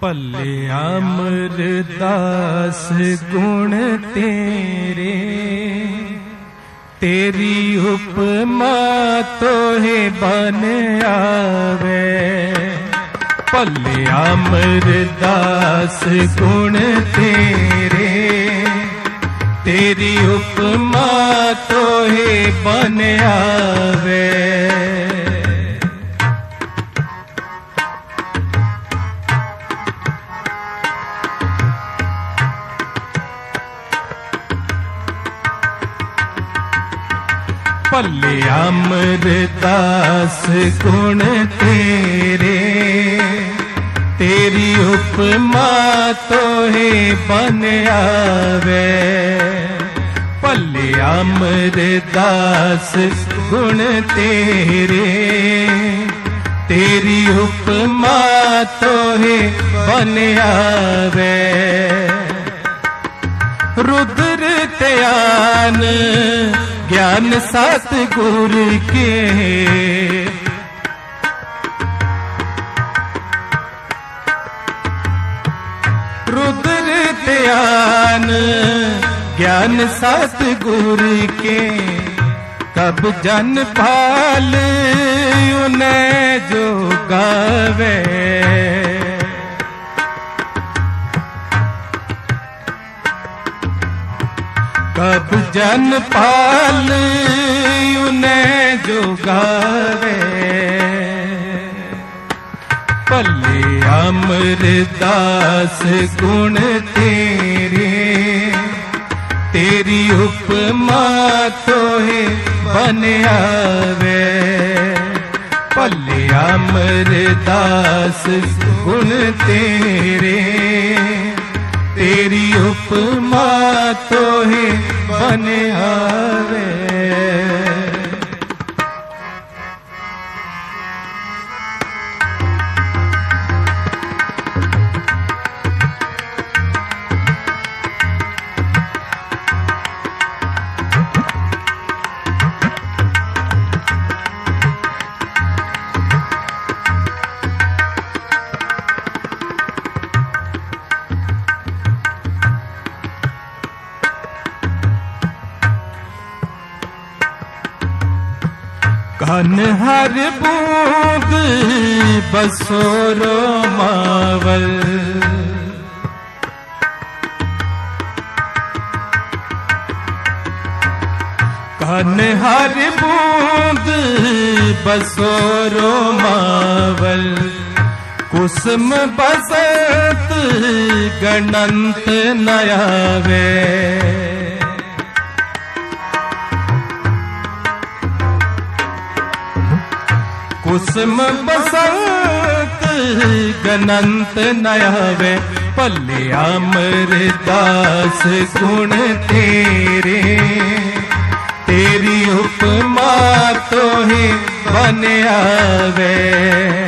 ਭੱਲੇ ਅਮਰਦਾਸ ਗੁਣ ਤੇਰੇ। ਤੇਰੀ ਉਪਮਾ ਤੋਹਿ ਬਨ ਆਵੇ। ਭੱਲੇ ਅਮਰਦਾਸ ਗੁਣ ਤੇਰੇ। ਤੇਰੀ ਉਪਮਾ ਤੋਹਿ ਬਨ ਆਵੇ। ਭੱਲੇ ਅਮਰਦਾਸ, ਗੁਣ ਤੇਰੇ। ਤੇਰੀ ਉਪਮਾ ਤੋਹੇ ਬਨ ਆਵੇ। ਭੱਲੇ ਅਮਰਦਾਸ, ਗੁਣ ਤੇਰੇ। ਤੇਰੀ ਉਪਮਾ ਤੋਹੇ ਬਨ ਆਵੇ। ਰੁਦਰ ਧਿਆਨ ज्ञान सत गुर के रुद्र त्यान ज्ञान सत गुर के कब जन पाल उन्हें जो गावे कब जन पाल उन्हें जो गावे भले अमरदास गुण तेरे तेरी उपमा तोहे बन आवे भले अमरदास गुण तेरे ਤੇਰੀ ਉਪਮਾ ਤੋਹੇ ਬਨਿਆਵੇ। ਕਨ ਹਰ ਬੂੰਦ ਬਸੋਰੋ ਮਾਵਲ ਕਨ ਹਰ ਬੂੰਦ ਬਸੋਰੋ ਮਾਵਲ ਕੁਸਮ ਬਸਤ ਗਣੰਤ ਨਯਾਵੇ ਕੁਸਮ ਬਸੰਤ ਗਨੰਤ ਨਯਾਵੇ ਭੱਲੇ ਮਰਦਾਸ ਗੁਣ ਤੇਰੇ ਤੇਰੀ ਉਪਮਾ ਤੋਹੀ ਬਨ ਆਵੇ